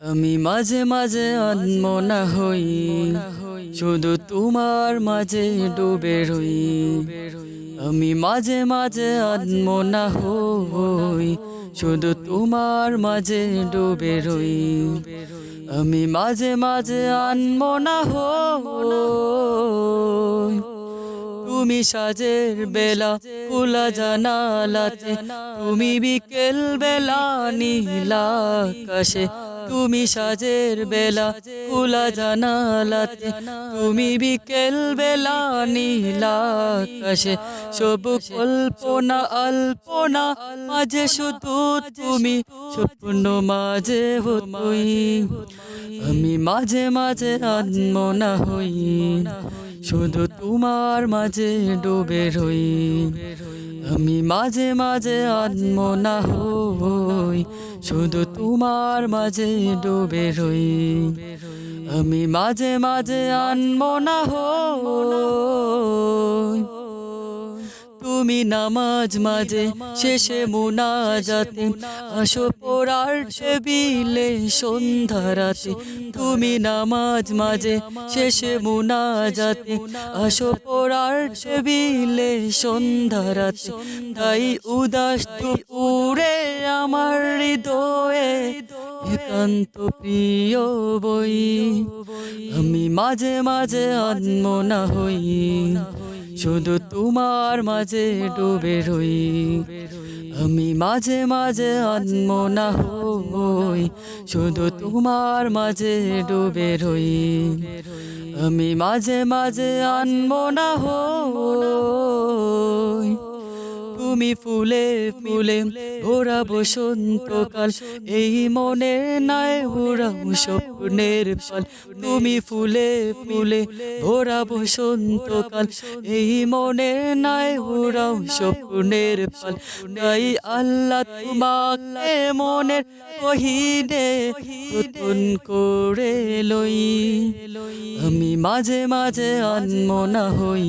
আমি মাঝে মাঝে আনমনা হই, শুধু তোমার মাঝে ডুবে রই। আমি মাঝে মাঝে আনমনা হই, শুধু তোমার মাঝে ডুবে রই। আমি মাঝে মাঝে আনমনা হই, তুমি সাজের বেলা খোলা জানালাতে, তুমি বিকেল বেলা নীলা আকাশে তুমি সাজের বেলা খোলা জানালাতে, তুমি বিকেল বেলা নীলা আকাশে। সব কল্পনা অল্পনা মাঝে শুধু তুমি, স্বপ্ন মাঝে হই আমি মাঝে মাঝে আনমনা হই। শুধু তোমার মাঝে ডুবে রই। আমি মাঝে মাঝে আনমনা হই। শুধু তোমার মাঝে ডুবে রই। আমি মাঝে মাঝে আনমনা হই। তুমি নামাজ মাঝে শেষে মুনাজাতে আসো পড়ার টেবিলে সন্ধ্যারাতে তুমি নামাজ মাঝে শেষে মুনাজাতে আসো পড়ার টেবিলে সন্ধ্যারাতে তাই উদাস দুপুরে আমার হৃদয়ে একান্ত প্রিয় বই। আমি মাঝে মাঝে আনমনা হই। শুধু তোমার মাঝে ডুবে রই। আমি মাঝে মাঝে আনমনা হই। শুধু তোমার মাঝে ডুবে রই। আমি মাঝে মাঝে আনমনা হই। তুমি ফুলে ফুলে ভোরা বসন্তকাল এই মনে নাই উড়াও স্বপ্নের পাল তুমি ফুলে ফুলে ভোরা বসন্তকাল এই মনে নাই উড়াও স্বপ্নের পাল তাই আল্লাহ তোমাকে মনের কহিনে নতুন করে লই। আমি মাঝে মাঝে আনমনা হই।